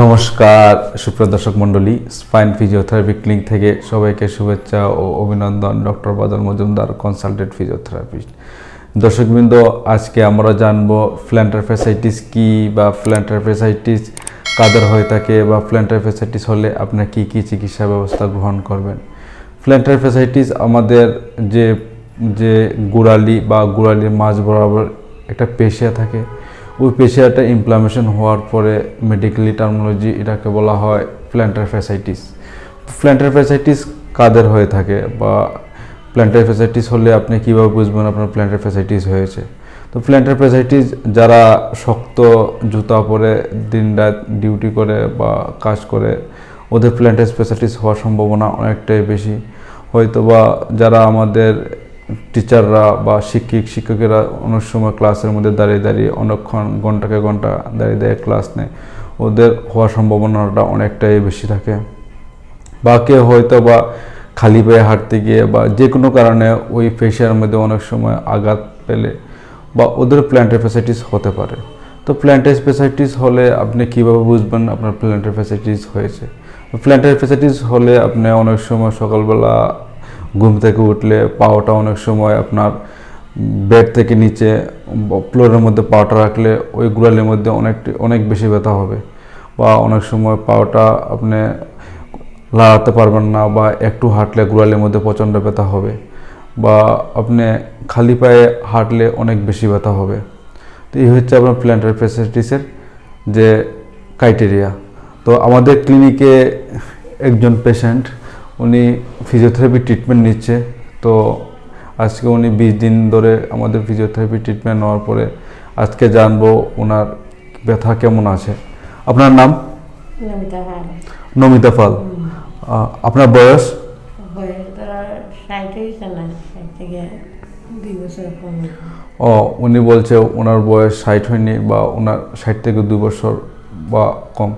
নমস্কার, সুপ্রিয় দর্শক মণ্ডলী স্পাইন ফিজিওথেরাপি ক্লিনিক থেকে সবাইকে শুভেচ্ছা ও অভিনন্দন, doctor Badal Majumdar consultant physiotherapist দর্শকবৃন্দ, আজকে আমরা জানব ফ্ল্যান্টার ফেসাইটিস কী বা ফ্ল্যান্টার ফেসাইটিস কাদের হয়ে থাকে বা ফ্ল্যান্টার ফেসাইটিস হলে আপনার কি কি চিকিৎসা ব্যবস্থা গ্রহণ করবেন। ফ্ল্যান্টার ফেসাইটিস আমাদের যে যে গোড়ালি বা গোড়ালির মাঝ বরাবর একটা পেশিয়া থাকে ওই পেশিয়াটা ইনফ্লামেশন হওয়ার পরে মেডিকেলি টার্মোলজি এটাকে বলা হয় প্ল্যান্টার ফ্যাসাইটিস প্ল্যান্টার ফ্যাসাইটিস কাদের হয়ে থাকে বা প্ল্যান্টার ফ্যাসাইটিস হলে আপনি কীভাবে বুঝবেন আপনার প্ল্যান্টার ফ্যাসাইটিস হয়েছে? তো প্ল্যান্টার ফ্যাসাইটিস যারা শক্ত জুতা পরে দিনরাত ডিউটি করে বা কাজ করে, ওদের প্ল্যান্টার ফ্যাসাইটিস হওয়ার সম্ভাবনা অনেকটাই বেশি। হয়তো বা যারা আমাদের টিচাররা বা শিক্ষিক, শিক্ষকেরা অনেক সময় ক্লাসের মধ্যে দাঁড়িয়ে দাঁড়িয়ে অনেকক্ষণ ঘন্টাকে ঘণ্টা দাঁড়িয়ে দাঁড়িয়ে ক্লাস নেয়। ওদের হওয়ার সম্ভাবনাটা অনেকটাই বেশি থাকে। বা কেউ হয়তো বা খালি পায়ে হাঁটতে গিয়ে বা যে কোনো কারণে ওই ফেসিয়ার মধ্যে অনেক সময় আঘাত পেলে বা ওদের প্ল্যান্টের ফেসাইটিস হতে পারে। তো প্ল্যান্টের ফেসাইটিস হলে আপনি কীভাবে বুঝবেন আপনার প্ল্যান্টের ফেসাইটিস হয়েছে? প্ল্যান্টের ফেসাইটিস হলে আপনি অনেক সময় সকালবেলা ঘুম থেকে উঠলে পাওয়াটা অনেক সময় আপনার বেড থেকে নিচে ফ্লোরের মধ্যে পাওয়াটা রাখলে ওই গুড়ালির মধ্যে অনেক অনেক বেশি ব্যথা হবে। বা অনেক সময় পাওয়াটা আপনি লাড়াতে পারবেন না বা একটু হাঁটলে গুড়ালির মধ্যে প্রচণ্ড ব্যথা হবে। বা আপনি খালি পায়ে হাঁটলে অনেক বেশি ব্যথা হবে। তো এই হচ্ছে আপনার প্ল্যান্টার ফেসিলিটিসের যে ক্রাইটেরিয়া তো আমাদের ক্লিনিকে একজন পেশেন্ট উনি ফিজিওথেরাপি ট্রিটমেন্ট নিচ্ছে। তো আজকে উনি বিশ দিন ধরে আমাদের ফিজিওথেরাপি ট্রিটমেন্ট নেওয়ার পরে আজকে জানব ওনার ব্যথা কেমন আছে। আপনার নাম? নমিতা পাল। আপনার বয়স? ও উনি বলছে ওনার বয়স ষাট হয়নি বা ওনার ষাট থেকে দুই বছর বা কম।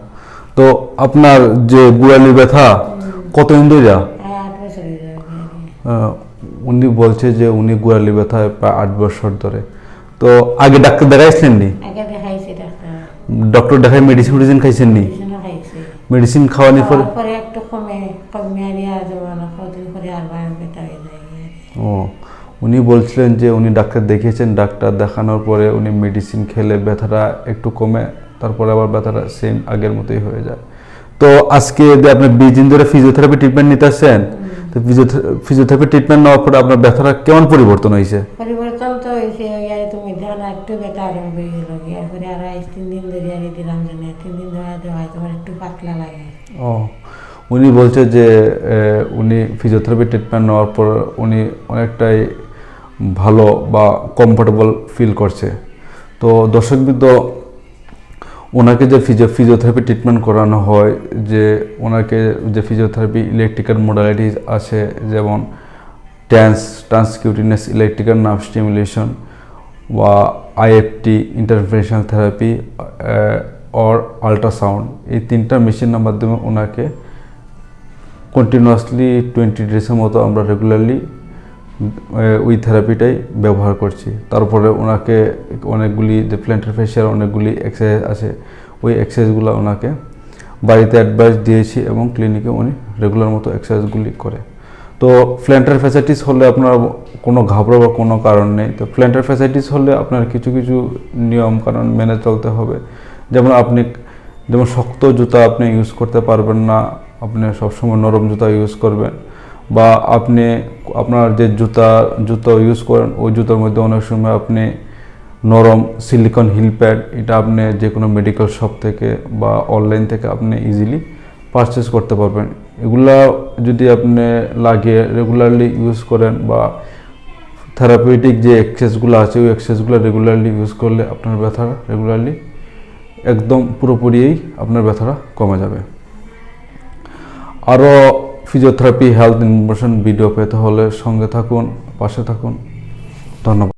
তো আপনার যে বুড়ালি ব্যথা কতদিন ধরে যা? হয়ে আহ, উনি বলছে যে উনি গুড়ালি ব্যথা প্রায় আট বছর ধরে। তো আগে ডাক্তার দেখাইছিলেন নি? ডক্টর দেখাই মেডিসিন মেডিসিন খাইছেন নি? মেডিসিন খাওয়ানোর পরে পরে একটু কমে কমে আর পরে হয়ে যায় ও উনি বলছিলেন যে উনি ডাক্তার দেখিয়েছেন ডাক্তার দেখানোর পরে উনি মেডিসিন খেলে ব্যথাটা একটু কমে তারপরে আবার ব্যথাটা সেম আগের মতোই হয়ে যায়। তো আজকে যে আপনি বিশ দিন ধরে ফিজিওথেরাপি ট্রিটমেন্ট নিতে আসছেন তো ফিজিওথেরাপি ট্রিটমেন্ট নেওয়ার পরে আপনার ব্যথাটা কেমন পরিবর্তন হয়েছে? পরিবর্তন তো হয়েছে তুমি একটু আরম্ভ হয়ে গেল। এরপরে আর তিন দিন ধরে আর দিলাম জানে তিন দিন ধরে দেওয়া তোমার একটু পাতলা লাগে। ও উনি বলছে যে উনি ফিজিওথেরাপি ট্রিটমেন্ট নেওয়ার পর উনি অনেকটাই ভালো বা কমফোর্টেবল ফিল করছে। তো দর্শকবৃন্দ ওনাকে যে ফিজিও ফিজিওথেরাপি ট্রিটমেন্ট করানো হয়, যে ওনাকে যে ফিজিওথেরাপি ইলেকট্রিক্যাল মোডালিটিস আছে, যেমন tends transcutaneous electrical nerve stimulation বা IFT interventional therapy or ultrasound এই তিনটা মেশিনের মাধ্যমে ওনাকে কন্টিনিউয়াসলি টোয়েন্টি ডেজের মতো আমরা রেগুলারলি ওই থেরাপিটাই ব্যবহার করছি। তারপরে ওনাকে অনেকগুলি যে প্ল্যান্টার ফেসিয়ার অনেকগুলি এক্সারসাইজ আছে, ওই এক্সারসাইজগুলো ওনাকে বাড়িতে অ্যাডভাইস দিয়েছি এবং ক্লিনিকে উনি রেগুলার মতো এক্সারসাইজগুলি করে। তো প্ল্যান্টার ফ্যাসাইটিস হলে আপনার কোনো ঘাবড়াবার কোনো কারণ নেই। তো প্ল্যান্টার ফ্যাসাইটিস হলে আপনার কিছু কিছু নিয়ম কারণ মেনে চলতে হবে। যেমন আপনি, যেমন শক্ত জুতা আপনি ইউজ করতে পারবেন না, আপনি সবসময় নরম জুতা ইউজ করবেন। বা আপনি আপনার যে জুতা, জুতো ইউজ করেন, ওই জুতোর মধ্যে অনেক সময় আপনি নরম সিলিকন হিল প্যাড এটা আপনি যে কোনো মেডিকেল শপ থেকে বা অনলাইন থেকে আপনি ইজিলি পারচেস করতে পারবেন। এগুলা যদি আপনি লাগিয়ে রেগুলারলি ইউজ করেন বা থেরাপিউটিক যে এক্সারসাইজগুলো আছে, ওই এক্সারসাইজগুলো রেগুলারলি ইউজ করলে আপনার ব্যথা রেগুলারলি একদম পুরোপুরিই আপনার ব্যথাটা কমে যাবে। আরও ফিজিওথেরাপি হেলথ ইনফরমেশন ভিডিও পেতে হলে সঙ্গে থাকুন পাশে থাকুন। ধন্যবাদ।